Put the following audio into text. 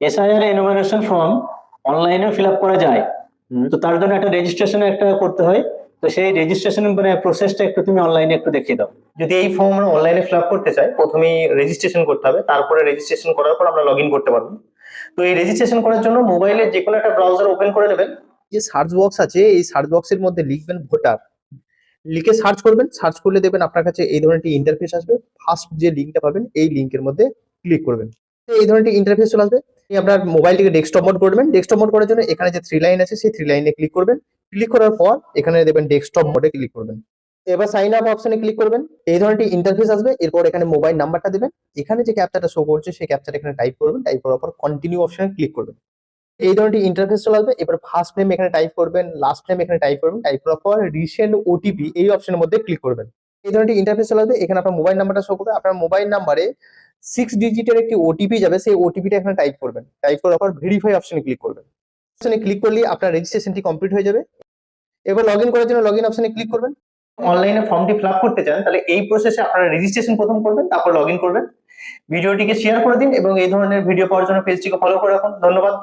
SIR enumeration form অনলাইনেও fill up করা যায়। তো তার জন্য একটা রেজিস্ট্রেশন একটা করতে হয়। তো সেই রেজিস্ট্রেশন মানে প্রসেসটা একটু তুমি অনলাইনে একটু দেখিয়ে দাও। যদি এই ফর্ম আমরা অনলাইনে ফিল আপ করতে চাই প্রথমেই রেজিস্ট্রেশন করতে হবে। তারপরে রেজিস্ট্রেশন করার পর আমরা লগ ইন করতে পারব। তো এই রেজিস্ট্রেশন করার জন্য মোবাইলে যে কোনো একটা ব্রাউজার ওপেন করে নেবেন। যে সার্চ বক্স আছে এই সার্চ বক্সের মধ্যে লিখবেন ভোটার লিখে সার্চ করবেন। সার্চ করলে দেখবেন আপনার কাছে এই ধরনের একটি ইন্টারফেস আসবে। ফার্স্ট যে লিঙ্কটা পাবেন এই লিঙ্কের মধ্যে ক্লিক করবেন। এই ধরনের ইন্টারফেস চলে আসবে। আপনার মোবাইলটিকে ডেস্কটপ মোড করবেন। ডেস্কটপ মোড করার জন্য এখানে যে থ্রি লাইন আছে, সেই থ্রি লাইনে ক্লিক করবেন। ক্লিক করার পর এখানে দেবেন ডেস্কটপ মোডে ক্লিক করবেন। এবার সাইন আপ অপশনে ক্লিক করবেন। এই ধরনের ইন্টারফেস আসবে। এরপর এখানে মোবাইল নাম্বারটা দেবেন। এখানে যে ক্যাপচাটা শো করছে, সেই ক্যাপচাটা এখানে টাইপ করবেন। টাইপ করার পর কন্টিনিউ অপশনে ক্লিক করবেন। এই ধরনের ইন্টারফেস চলে আসবে। এবার ফার্স্ট নেম এখানে টাইপ করবেন। লাস্ট নেম এখানে টাইপ করবেন। টাইপ করার পর রিসেন্ট ওটিপি এই অপশনের মধ্যে ক্লিক করবেন। এই ধরনের ইন্টারফেস চলে আসবে। এখানে আপনার মোবাইল নাম্বারটা শো করবে। আপনার মোবাইল নাম্বারে সিক্স ডিজিটের একটি ওটিপি যাবে, সেই ওটিপিটা এখানে টাইপ করবেন। টাইপ করার পর ভেরিফাই অপশনে ক্লিক করবেন। অপশনে ক্লিক করলে আপনার রেজিস্ট্রেশনটি কমপ্লিট হয়ে যাবে। এবার লগ করার জন্য লগ অপশনে ক্লিক করবেন। অনলাইনে ফর্মটি ফিল করতে চান, তাহলে এই প্রসেসে আপনারা রেজিস্ট্রেশন প্রথম করবেন, তারপর লগ করবেন। ভিডিওটিকে শেয়ার করে দিন এবং এই ধরনের ভিডিও পাওয়ার জন্য পেজটিকে ফলো করে রাখুন। ধন্যবাদ।